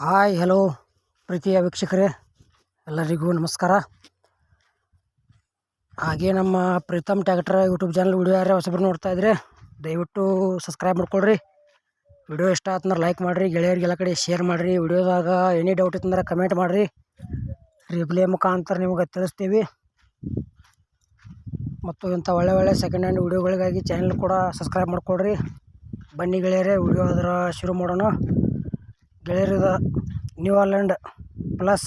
Hi hello ಪ್ರೀತಿಯ ವೀಕ್ಷಕರೇ. ಎಲ್ಲರಿಗೂ ನಮಸ್ಕಾರ. ಹಾಗೆ ನಮ್ಮ Pritam tractor YouTube channel video ಯಾರೇ ಹೊಸಬ್ರು ನೋಡ್ತಾ ಇದ್ರೆ ದಯವಿಟ್ಟು ಸಬ್ಸ್ಕ್ರೈಬ್ ಮಾಡ್ಕೊಳ್ರಿ. ವಿಡಿಯೋ ಇಷ್ಟ ಆತಂದ್ರೆ ಲೈಕ್ ಮಾಡಿರಿ, ಗೆಳೆಯರಿಗೆಲ್ಲ ಕಡೆ ಶೇರ್ ಮಾಡಿರಿ. ವಿಡಿಯೋದಾಗ ಎನಿ ಡೌಟ್ ಇತ್ತಂದ್ರೆ ಕಮೆಂಟ್ ಮಾಡಿರಿ. ರಿಪ್ಲೈ ಮುಖಾಂತರ ನಿಮಗೆ ತಿಳಿಸ್ತೀವಿ. ಮತ್ತು ಇಂಥ ಒಳ್ಳೆ ಒಳ್ಳೆ ಸೆಕೆಂಡ್ ಹ್ಯಾಂಡ್ ವಿಡಿಯೋಗಳಿಗಾಗಿ ಚಾನಲ್ ಕೂಡ ಸಬ್ಸ್ಕ್ರೈಬ್ ಮಾಡ್ಕೊಳ್ರಿ. ಬನ್ನಿ ಗೆಳೆಯರೇ, ವಿಡಿಯೋ ಅದರ ಶುರು ಮಾಡೋಣ. ಗೆಳೆಯರಿದ New Holland plus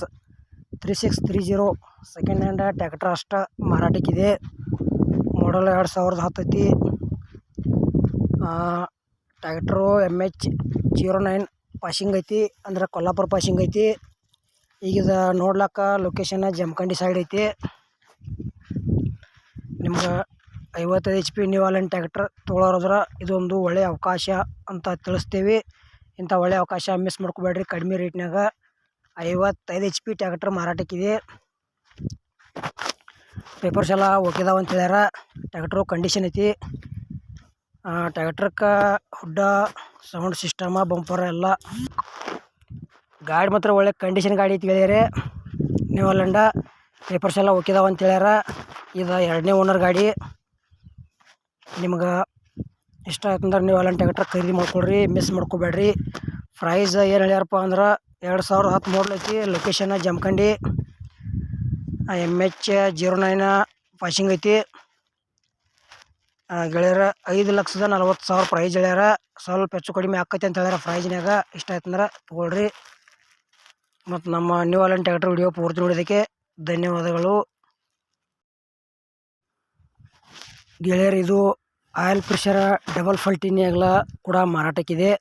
three six three zero second hand tractor ಅಷ್ಟ ಮಾರಾಟಕ್ಕಿದೆ. ಮಾಡಲ್ ಎರಡು ಸಾವಿರದ ಹತ್ತೈತಿ. Tractor M H zero nine passing ಐತಿ, ಅಂದ್ರೆ ಕೊಲ್ಲಾಪುರ ಪಾಸಿಂಗ್ ಐತಿ. ಈಗ ಇದು ಲೊಕೇಶನ್ ಜಮಖಂಡಿ ಸೈಡ್ ಐತಿ. ನಿಮ್ಗೆ ಐವತ್ತೈದು H P New Holland tractor ತೊಗೊಳೋದ್ರ ಇದೊಂದು ಒಳ್ಳೆಯ ಅವಕಾಶ ಅಂತ ತಿಳಿಸ್ತೀವಿ. ಇಂಥ ಒಳ್ಳೆ ಅವಕಾಶ ಮಿಸ್ ಮಾಡ್ಕೋಬೇಡ್ರಿ. ಕಡಿಮೆ ರೇಟ್ನಾಗ ಐವತ್ತೈದು ಎಚ್ ಪಿ ಟ್ಯಾಕ್ಟ್ರ್ ಮಾರಾಟಕ್ಕಿದೆ. ಪೇಪರ್ಸ್ ಎಲ್ಲ ಓಕೆದಾವ ಅಂತ ಹೇಳ್ಯಾರ. ಟ್ಯಾಕ್ಟ್ರು ಕಂಡೀಷನ್ ಐತಿ. ಟ್ಯಾಕ್ಟ್ರಕ್ಕೆ ಹುಡ್ಡ ಸೌಂಡ್ ಸಿಸ್ಟಮ ಬಂಪರ್ ಎಲ್ಲ. ಗಾಡಿ ಮಾತ್ರ ಒಳ್ಳೆ ಕಂಡೀಷನ್ ಗಾಡಿ ಐತಿ ಗೆಳೆಯರೆ ನೀವು ಅಲ್ಲಂಡ ಪೇಪರ್ಸ್ ಎಲ್ಲ ಓಕೆದಾವ ಅಂತ ಹೇಳ್ಯಾರ. ಇದು ಎರಡನೇ ಓನರ್ ಗಾಡಿ. ನಿಮ್ಗೆ ಇಷ್ಟ ಆಯ್ತಂದ್ರೆ ನೀವು ಅಲ್ಲಂಟ ಟ್ಯಾಕ್ಟ್ರ್ ಖರೀದಿ ಮಾಡ್ಕೊಳ್ರಿ ಮಿಸ್ ಮಾಡ್ಕೋಬೇಡ್ರಿ. ಪ್ರೈಸ್ ಏನು ಹೇಳ್ಯಾರಪ್ಪ ಅಂದ್ರೆ ಎರಡು ಸಾವಿರ ಹತ್ತು ಮಾಡಲ್ ಐತಿ location Jamkhandi M H zero nine passing ಐತಿ. ಗೆಳೆಯರ ಐದು ಲಕ್ಷದ ನಲ್ವತ್ತು ಸಾವಿರ ಪ್ರೈಸ್ ಹೇಳ್ಯಾರ. ಸ್ವಲ್ಪ ಹೆಚ್ಚು ಕಡಿಮೆ ಆಕೈತಿ ಅಂತ ಹೇಳ್ಯಾರ ಪ್ರೈಜ್ನಾಗ ಇಷ್ಟ ಆಯ್ತಂದ್ರೆ ತೊಗೊಳ್ರಿ. ಮತ್ತು ನಮ್ಮ ನ್ಯೂ ಆಲನ್ ಟ್ಯಾಕ್ಟರ್ ವಿಡಿಯೋ ಪೂರ್ತಿ ನೋಡೋದಕ್ಕೆ ಧನ್ಯವಾದಗಳು. ಗೆಳೆಯರು ಇದು ಆಯಿಲ್ ಪ್ರೆಷರ್, ಡಬಲ್ ಫಲ್ಟಿನ್ಯಾಗಲ ಕೂಡ ಮಾರಾಟಕ್ಕಿದೆ.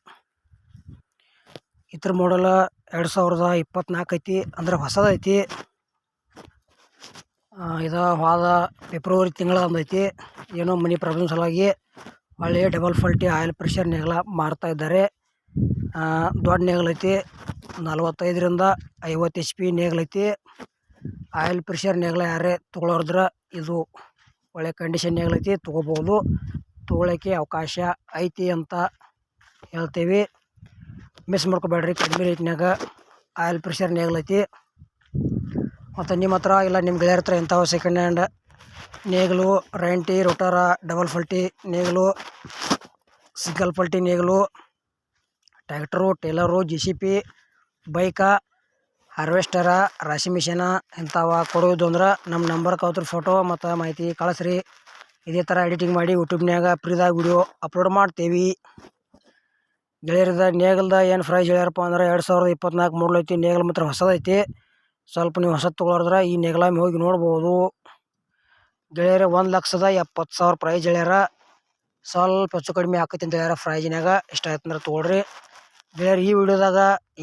ಇದ್ರ ಮಾಡಲ್ ಎರಡು ಸಾವಿರದ ಇಪ್ಪತ್ನಾಲ್ಕು ಐತಿ, ಅಂದ್ರೆ ಹೊಸದೈತಿ ಇದು ಹೋದ ಫೆಬ್ರವರಿ ತಿಂಗಳ ಐತಿ. ಏನೋ ಮನಿ ಪ್ರಾಬ್ಲಮ್ ಸಲುವಾಗಿ ಒಳ್ಳೆಯ ಡಬಲ್ ಫಲ್ಟಿ ಆಯಿಲ್ ಪ್ರೆಷರ್ ನೇಗಲ ಮಾರ್ತಾ ಇದ್ದಾರೆ. ದೊಡ್ಡ ನೆಗಲೈತಿ ನಲ್ವತ್ತೈದರಿಂದ ಐವತ್ತು ಎಚ್ ಪಿ ನೆಗಲೈತಿ ಆಯಿಲ್ ಪ್ರೆಷರ್ ನೆಗಲ ಯಾರೇ ತೊಗೊಳೋದ್ರ ಇದು ಒಳ್ಳೆ ಕಂಡೀಷನ್ ನೇಗ್ಲು ಐತಿ ತೊಗೋಬೋದು. ತೊಗೊಳಕ್ಕೆ ಅವಕಾಶ ಐತಿ ಅಂತ ಹೇಳ್ತೀವಿ. ಮಿಸ್ ಮಾಡ್ಕೋಬೇಡ್ರಿ ಕಡಿಮೆ ರೇಟ್ನಾಗ ಆಯಿಲ್ ಪ್ರೆಷರ್ ನೇಗ್ಲು ಐತಿ ಮತ್ತು ನಿಮ್ಮ ಹತ್ರ ಇಲ್ಲ ನಿಮ್ಮ ಗೆಳೆಯರ ಹತ್ರ ಇಂಥವು ಸೆಕೆಂಡ್ ಹ್ಯಾಂಡ್ ನೇಗಿಲು, ರೈಂಟಿ ರೋಟರ ಡಬಲ್ ಫಲ್ಟಿ ನೇಗಿಲು ಸಿಂಗಲ್ ಫಲ್ಟಿ ನೇಗಿಲು tractor trailer J C B bike harvester, ರಾಶಿ ಮಿಷನ ಇಂಥವ ಕೊಡೋದು ಅಂದ್ರೆ ನಮ್ಮ ನಂಬರ್ ಕೌತ್ರ ಫೋಟೋ ಮತ್ತು ಮಾಹಿತಿ ಕಳಿಸ್ರಿ. ಇದೇ ಥರ ಎಡಿಟಿಂಗ್ ಮಾಡಿ ಯೂಟ್ಯೂಬ್ನ್ಯಾಗ ಫ್ರೀದಾಗ ವಿಡಿಯೋ ಅಪ್ಲೋಡ್ ಮಾಡ್ತೀವಿ. ಗೆಳೆಯರದ, ನೇಗಲ್ದ ಏನು ಪ್ರೈಸ್ ಹೇಳ್ಯಾರಪ್ಪ ಅಂದ್ರೆ ಎರಡು ಸಾವಿರದ ಇಪ್ಪತ್ನಾಲ್ಕು ಮೂಡಲ್ ಐತಿ, ನೇಗಲ್ ಮಾತ್ರ ಹೊಸದೈತಿ ಸ್ವಲ್ಪ ನೀವು ಹೊಸದು ತೊಗೊಳೋದ್ರೆ ಈ ನೇಗಲಾಮಿ ಹೋಗಿ ನೋಡ್ಬೋದು. ಗೆಳೆಯರ, ಒಂದು ಲಕ್ಷದ ಎಪ್ಪತ್ತು ಸಾವಿರ ಪ್ರೈಸ್ ಹೇಳ್ಯಾರ. ಸ್ವಲ್ಪ ಹೆಚ್ಚು ಕಡಿಮೆ ಆಕೈತಿ ಅಂತ ಹೇಳ್ಯಾರ ಫ್ರೈಜ್ನಾಗ ಇಷ್ಟ ಆಯ್ತಂದ್ರೆ ತೊಗೊಳ್ರಿ. ಗೆಳೆಯರು ಈ ವಿಡಿಯೋದಾಗ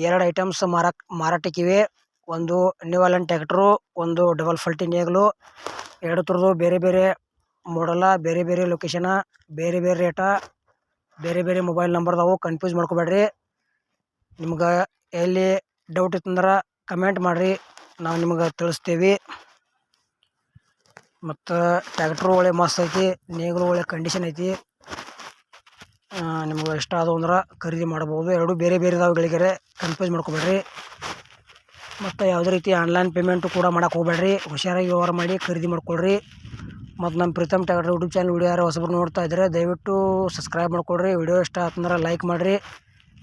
ಎರಡು ಐಟಮ್ಸ್ ಮಾರಾಕ್ ಮಾರಾಟಕ್ಕಿವೆ. ಒಂದು ನ್ಯೂವಾಲೆನ್ ಟ್ಯಾಕ್ಟ್ರು ಒಂದು ಡಬಲ್ ಫಲ್ಟಿ ನೇಗ್ಲು ಎರಡು ಥರದ್ದು ಬೇರೆ ಬೇರೆ ಮಾಡಲ ಬೇರೆ ಬೇರೆ ಲೊಕೇಶನ ಬೇರೆ ಬೇರೆ ರೇಟ ಬೇರೆ ಬೇರೆ ಮೊಬೈಲ್ ನಂಬರ್ದಾವು ಕನ್ಫ್ಯೂಸ್ ಮಾಡ್ಕೋಬೇಡ್ರಿ. ನಿಮ್ಗೆ ಎಲ್ಲಿ ಡೌಟ್ ಇತ್ತಂದ್ರೆ ಕಮೆಂಟ್ ಮಾಡಿರಿ. ನಾವು ನಿಮ್ಗೆ ತಿಳಿಸ್ತೀವಿ. ಮತ್ತು ಟ್ಯಾಕ್ಟ್ರು ಒಳ್ಳೆ ಮಸ್ತ್ ಐತಿ ನೇಗ್ಲು ಒಳ್ಳೆ ಕಂಡೀಷನ್ ಐತಿ. ನಿಮ್ಗೆ ಇಷ್ಟ ಆದವು ಅಂದ್ರೆ ಖರೀದಿ ಮಾಡ್ಬೋದು. ಎರಡು ಬೇರೆ ಬೇರೆ ಇದಾವೆ ಗಳಿಗೆರೆ. ಕನ್ಫ್ಯೂಸ್ ಮಾಡ್ಕೋಬೇಡ್ರಿ. ಮತ್ತು ಯಾವುದೇ ರೀತಿ ಆನ್ಲೈನ್ ಪೇಮೆಂಟು ಕೂಡ ಮಾಡೋಕೆ ಹೋಗ್ಬೇಡ್ರಿ. ಹುಷಾರಾಗಿ ವ್ಯವಹಾರ ಮಾಡಿ ಖರೀದಿ ಮಾಡ್ಕೊಳ್ರಿ. ಮತ್ತು ನಮ್ಮ Pritam tractor YouTube channel video ಯಾರು ಹೊಸಬ್ರು ನೋಡ್ತಾ ಇದ್ದರೆ ದಯವಿಟ್ಟು ಸಬ್ಸ್ಕ್ರೈಬ್ ಮಾಡ್ಕೊಳ್ರಿ. ವಿಡಿಯೋ ಇಷ್ಟ ಆತಂದ್ರೆ ಲೈಕ್ ಮಾಡಿರಿ.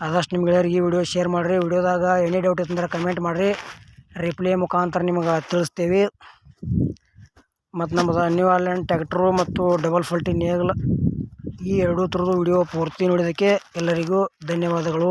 ಆದಷ್ಟು ನಿಮ್ಮ ಗೆಳೆಯರಿಗೆ ಈ ವಿಡಿಯೋ ಶೇರ್ ಮಾಡಿರಿ. ವಿಡಿಯೋದಾಗ ಎನಿ ಡೌಟ್ ಇತ್ತಂದ್ರೆ ಕಮೆಂಟ್ ಮಾಡಿರಿ. ರಿಪ್ಲೈ ಮುಖಾಂತರ ನಿಮಗೆ ತಿಳಿಸ್ತೀವಿ. ಮತ್ತು ನಮ್ಮದು ನ್ಯೂ ಆನ್ಲೈನ್ ಟ್ಯಾಕ್ಟ್ರು ಮತ್ತು ಡಬಲ್ ಫಲ್ಟಿ ನೇಗಲ್ ಈ ಎರಡು ಥರದ ವಿಡಿಯೋ ಪೂರ್ತಿ ನೋಡೋದಕ್ಕೆ ಎಲ್ಲರಿಗೂ ಧನ್ಯವಾದಗಳು.